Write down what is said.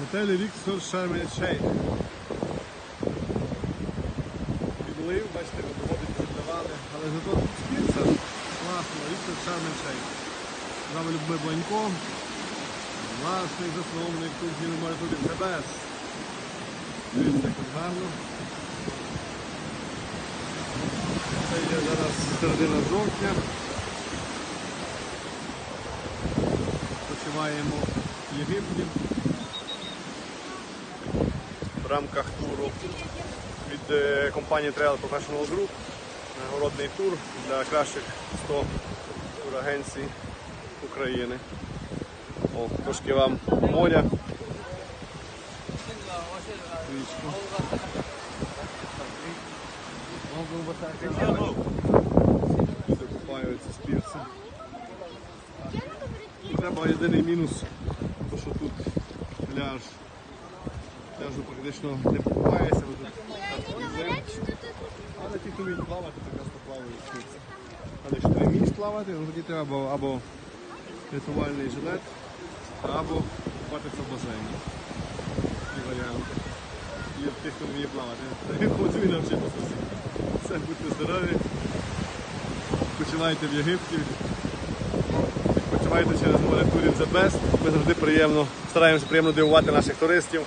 Готелі Ріксор Шармен Шейх. Підлив, бачите, виходить задавали, але зато тут спірця класно, Ріксор Шармен Шейх. З вами Любомир Бланько, власний засновник тут моря тут ГБС. Дивіться, як гарно. Це є зараз середина жовтня. Почуваємо в Єгипті в рамках туру від е, компанії Trail Professional Group. Нагородний тур для кращих 100 турагенцій України. О, трошки вам моря. Люди купаються. Треба єдиний мінус, то що тут пляж. Пляжу практично не покупається, бо тут але ті, хто вміють плавати, то якраз плавають. Але якщо ти вмієш плавати, ну тоді треба або, або рятувальний жилет, або купатися в басейні. Такі варіанти. Є тих, хто вміє плавати. Хочу і навчитися. Все, будьте здорові. Починайте в Єгипті. Починайте через море турів The Best. Ми завжди приємно, стараємося приємно дивувати наших туристів.